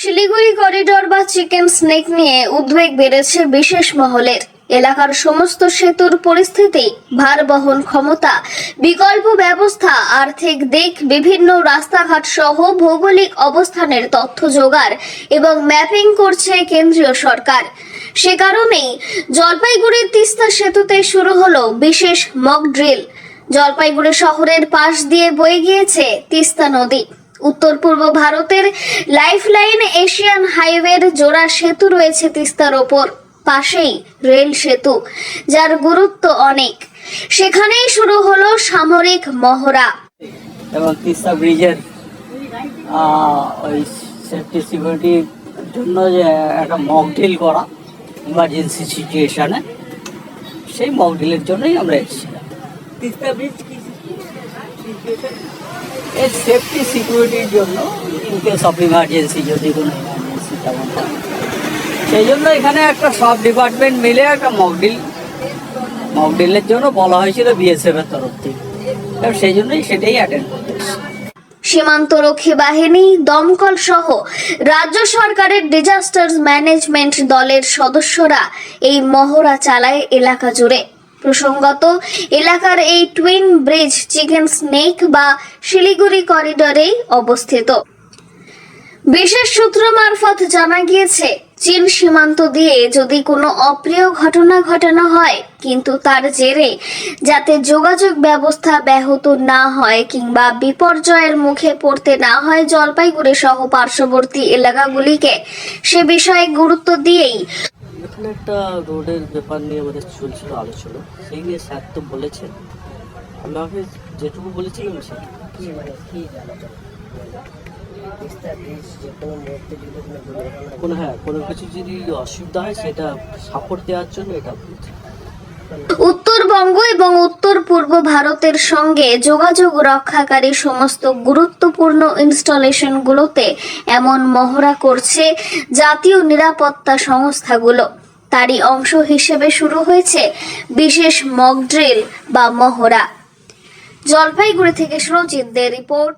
Siliguri corridor বা chicken snake নিয়ে উদ্বেগ বেড়েছে বিশেষ মহলের। এলাকার সমস্ত সেতুর পরিস্থিতি ভার বহন ক্ষমতা, বিকল্প ব্যবস্থা, আর্থিক দিক, বিভিন্ন রাস্তাঘাট সহ ভৌগোলিক অবস্থানের তথ্য জোগাড় এবং ম্যাপিং করছে কেন্দ্রীয় সরকার। সে কারণেই জলপাইগুড়ির তিস্তা সেতুতে শুরু হলো বিশেষ মক ড্রিল জলপাইগুড়ি শহরের পাশ দিয়ে বয়ে গিয়েছে তিস্তা নদী। উত্তর পূর্ব ভারতের লাইফলাইন এশিয়ান হাইওয়ের জোড়া সেতু রয়েছে তিস্তার ওপর। পাশেই রেল সেতু যার গুরুত্ব অনেক। সেখানেই শুরু হলো সামরিক মহড়া। এবং তিস্তা ব্রিজের ওই সেফটি সিকিউরিটির জন্য যে একটা মক ড্রিল করা ইমার্জেন্সি সিচুয়েশানে সেই মক ড্রিলের জন্যই আমরা এসেছিলাম। তিস্তা ব্রিজ কি এর সেফটি সিকিউরিটির জন্য ইন কেস অফ ইমার্জেন্সি যদি কোনো ইমার্জেন্সি তেমন সেই জন্য এখানে একটা সব ডিপার্টমেন্ট মিলে একটা মক ড্রিল মক ড্রিলের জন্য বলা হয়েছিল বিএসএফ এর তরফ থেকে। সেই জন্যই সেটাই অ্যাটেন্ড সীমান্তরক্ষী বাহিনী, দমকল সহ রাজ্য সরকারের ডিজাস্টার ম্যানেজমেন্ট দলের সদস্যরা এই মহড়া চালায় এলাকা জুড়ে। প্রসঙ্গত, এলাকার এই টুইন ব্রিজ চিকেন স্নেক বা শিলিগুড়ি করিডোরেই অবস্থিত। বিশেষ সূত্র মারফত জানা গিয়েছে, চীন সীমান্ত দিয়ে যদি কোনো অপ্রিয় ঘটনা ঘটানো হয়, কিন্তু তার জেরে যাতে যোগাযোগ ব্যবস্থা ব্যাহত না হয় কিংবা বিপর্যয়ের মুখে পড়তে না হয় জলপাইগুড়ি সহ পার্শ্ববর্তী এলাকাগুলিকে, সে বিষয়ে গুরুত্ব দিয়েই এখানে একটা রোডের ব্যাপার নিয়ে আমাদের চলছিল আলোচনা। সেই নিয়ে স্যার তো বলেছেন। আমাকে যেটুকু বলেছিলাম সেটুকু। কোনো হ্যাঁ কোনো কিছু যদি অসুবিধা হয় সেটা সাপোর্ট দেওয়ার জন্য এটা বলছি। উত্তরবঙ্গ এবং উত্তর পূর্ব ভারতের সঙ্গে যোগাযোগ রক্ষাকারী সমস্ত গুরুত্বপূর্ণ ইনস্টলেশনগুলোতে এমন মহড়া করছে জাতীয় নিরাপত্তা সংস্থাগুলো। তারই অংশ হিসেবে শুরু হয়েছে বিশেষ মকড্রিল বা মহড়া। জলপাইগুড়ি থেকে সুরজিৎ দে রিপোর্ট।